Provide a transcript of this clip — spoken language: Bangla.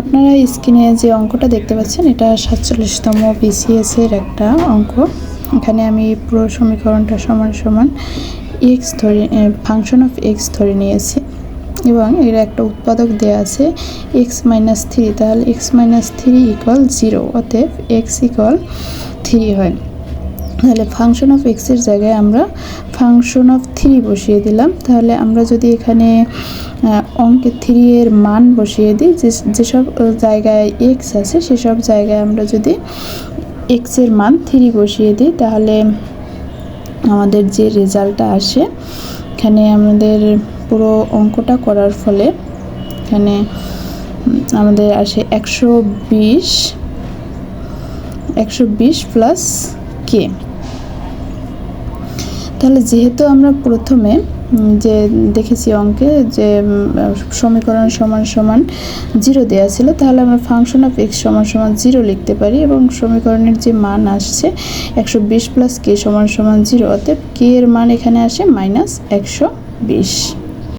আপনারা স্ক্রিনে যে অঙ্কটা দেখতে পাচ্ছেন, এটা সাতচল্লিশতম বিসিএস এর একটা অঙ্ক। এখানে আমি পুরো সমীকরণটা সমান সমান এক্স ধরে ফাংশন অফ এক্স ধরে নিয়েছি এবং এর একটা উৎপাদক দেওয়া আছে এক্স মাইনাস থ্রি তাহলে x minus three equal zero অতএব এক্স ইকুয়াল থ্রি হয়। তাহলে ফাংশন অফ এক্সের জায়গায় আমরা ফাংশন অফ থ্রি বসিয়ে দিলাম। তাহলে আমরা যদি এখানে অঙ্কে থ্রি এর মান বসিয়ে দিই যেসব জায়গায় এক্স আছে, সেসব জায়গায় আমরা যদি এক্সের মান থ্রি বসিয়ে দিই, তাহলে আমাদের যে রেজাল্টটা আসে, এখানে আমাদের পুরো অঙ্কটা করার ফলে এখানে আমাদের আসে একশো বিশ একশো বিশ প্লাস কে তাহলে যেহেতু আমরা প্রথমে যে দেখেছি অঙ্কে যে সমীকরণ সমান সমান জিরো দেওয়া ছিল, তাহলে আমরা ফাংশন অফ এক্স সমান সমান জিরো লিখতে পারি এবং সমীকরণের যে মান আসছে একশো বিশ প্লাস কে সমান সমান জিরো, অতএব কে এর মান এখানে আসে মাইনাস একশো বিশ।